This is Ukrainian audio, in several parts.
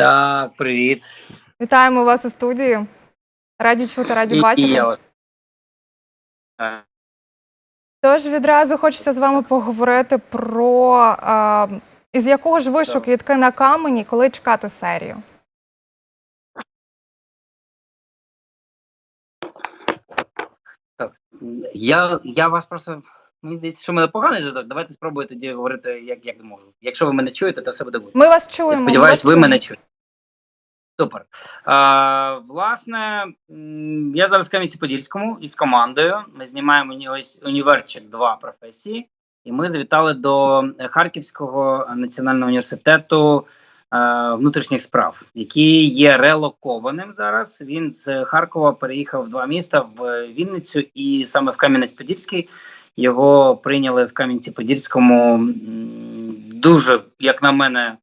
Так, привіт. Вітаємо вас у студії. Раді чути, раді бачити. я. Е, Тож відразу хочеться з вами поговорити про а, із якого ж вишу квітки на камені, коли чекати серію. Я, я вас просто. Мені здається, що в мене поганий зв'язок. Давайте спробуємо тоді говорити, як, як можу. Якщо ви мене чуєте, то все буде. Ми вас Я чуємо. сподіваюся, ми ви мене чуєте. Супер. А, власне, я зараз в Кам'янці-Подільському із командою. Ми знімаємо універчик 2 професії, і ми завітали до Харківського національного університету е, внутрішніх справ, який є релокованим зараз. Він з Харкова переїхав в два міста в Вінницю і саме в Кам'янець-Подільський. Його прийняли в Кам'янці-Подільському дуже, як на мене,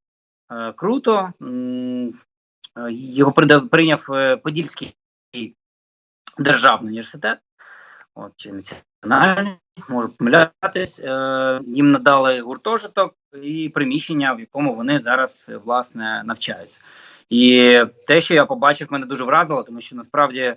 е, круто. Його прийняв е, Подільський державний університет, от, чи національний, можу помилятись. Е, Їм надали гуртожиток і приміщення, в якому вони зараз власне навчаються. І те, що я побачив, мене дуже вразило, тому що насправді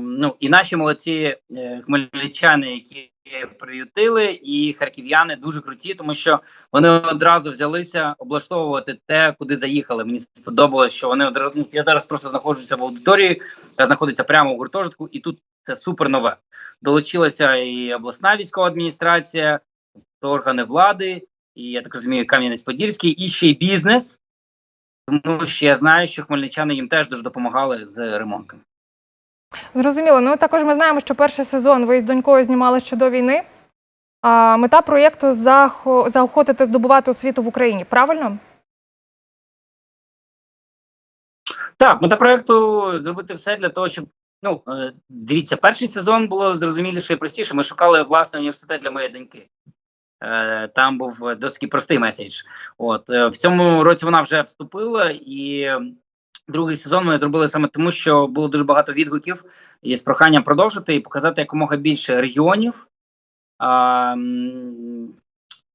ну і наші молодці е, хмельничани, які приютили, і харків'яни дуже круті, тому що вони одразу взялися облаштовувати те, куди заїхали. Мені сподобалось, що вони одразу. Ну, я зараз просто знаходжуся в аудиторії, та знаходиться прямо в гуртожитку, і тут це супер нове. Долучилася і обласна військова адміністрація, і органи влади, і я так розумію, Кам'янець-Подільський, і ще й бізнес. Тому що я знаю, що хмельничани їм теж дуже допомагали з ремонтом. Зрозуміло. Ну також ми знаємо, що перший сезон ви з донькою знімали ще до війни. А, мета проєкту заохотити здобувати освіту в Україні. Правильно? Так, мета проекту зробити все для того, щоб ну е, дивіться, перший сезон було зрозуміліше і простіше. Ми шукали власний університет для моєї доньки. Е, Там був досить простий меседж. От е, в цьому році вона вже вступила, і другий сезон ми зробили саме тому, що було дуже багато відгуків і з проханням продовжити і показати якомога більше регіонів. а,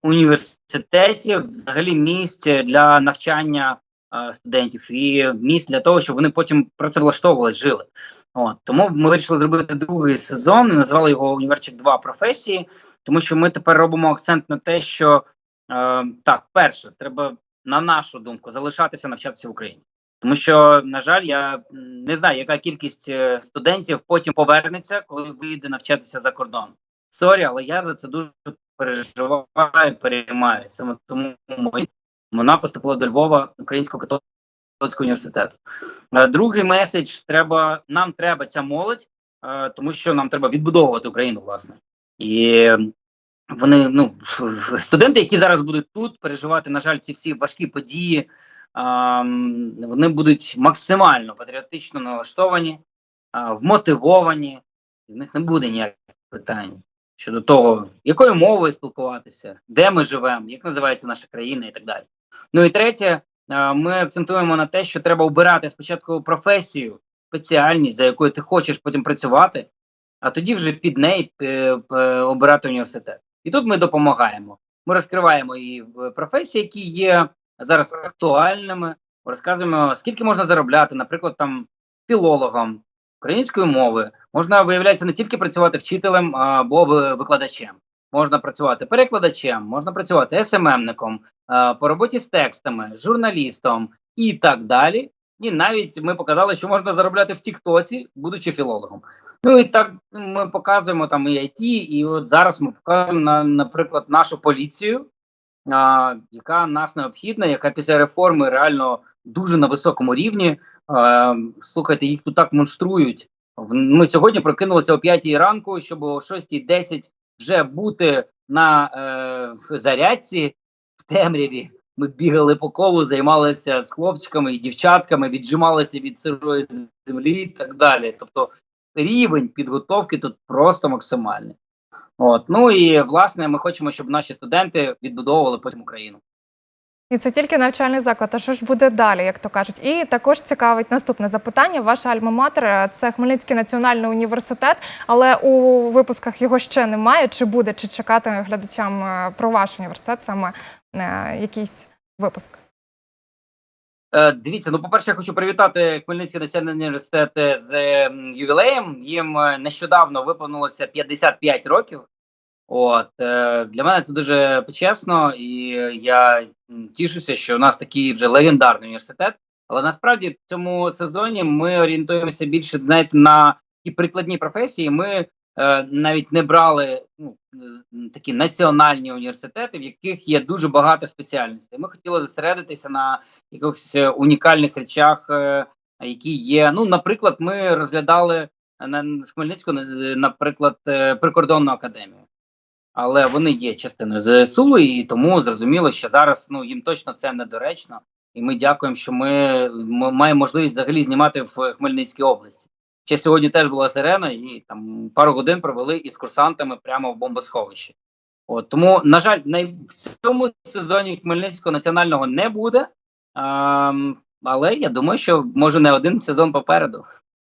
Університетів, взагалі місць для навчання е, студентів і місць для того, щоб вони потім працевлаштовувались, жили. От тому ми вирішили зробити другий сезон. Назвали його Універчик 2 професії, тому що ми тепер робимо акцент на те, що е, так, перше, треба на нашу думку залишатися навчатися в Україні. Тому що, на жаль, я не знаю, яка кількість е, студентів потім повернеться, коли вийде навчатися за кордон. Сорі, але я за це дуже переживаю, переймаю. Саме тому вона поступила до Львова Українського католицького університету. Е, Другий меседж треба нам треба ця молодь, е, тому що нам треба відбудовувати Україну, власне. І вони, ну студенти, які зараз будуть тут переживати, на жаль, ці всі важкі події, вони будуть максимально патріотично налаштовані, вмотивовані, і в них не буде ніяких питань щодо того, якою мовою спілкуватися, де ми живемо, як називається наша країна і так далі. Ну і третє, ми акцентуємо на те, що треба обирати спочатку професію, спеціальність, за якою ти хочеш потім працювати, а тоді вже під неї е, е, обирати університет. І тут ми допомагаємо. Ми розкриваємо і професії, які є зараз актуальними. Розказуємо, скільки можна заробляти, наприклад, там філологом української мови. Можна, виявляється, не тільки працювати вчителем або викладачем. Можна працювати перекладачем, можна працювати СММником, по роботі з текстами, журналістом і так далі. І навіть ми показали, що можна заробляти в Тіктоці, будучи філологом. Ну і так ми показуємо там і IT, і от зараз ми показуємо наприклад, нашу поліцію, яка нас необхідна, яка після реформи реально дуже на високому рівні. Слухайте, їх тут так монструють. Ми сьогодні прокинулися о 5 ранку, щоб о 6.10 вже бути на е, зарядці в темряві. Ми бігали по колу, займалися з хлопчиками і дівчатками, віджималися від сирої землі і так далі. Тобто рівень підготовки тут просто максимальний. От ну і власне ми хочемо, щоб наші студенти відбудовували потім Україну. І це тільки навчальний заклад. А що ж буде далі, як то кажуть? І також цікавить наступне запитання. Ваша альма-матер – це Хмельницький національний університет, але у випусках його ще немає. Чи буде, чи чекати глядачам е, про ваш університет саме е, якийсь випуск? Е, Дивіться, ну по-перше, я хочу привітати Хмельницький національний університет з е, ювілеєм. Їм е, нещодавно виповнилося 55 років. От е, для мене це дуже почесно, і я тішуся, що у нас такий вже легендарний університет. Але насправді в цьому сезоні ми орієнтуємося більше знаєте, на ті прикладні професії. Ми навіть не брали ну, е, такі національні університети, в яких є дуже багато спеціальностей. Ми хотіли зосередитися на якихось е, унікальних речах, е, які є. Ну, наприклад, ми розглядали на е, наприклад, е, прикордонну академію. Але вони є частиною ЗСУ, і тому зрозуміло, що зараз ну їм точно це недоречно. І ми дякуємо, що ми маємо можливість взагалі знімати в Хмельницькій області. Ще сьогодні теж була сирена, і там пару годин провели із курсантами прямо в бомбосховищі. От тому, на жаль, в цьому сезоні Хмельницького національного не буде. Ем, але я думаю, що може не один сезон попереду.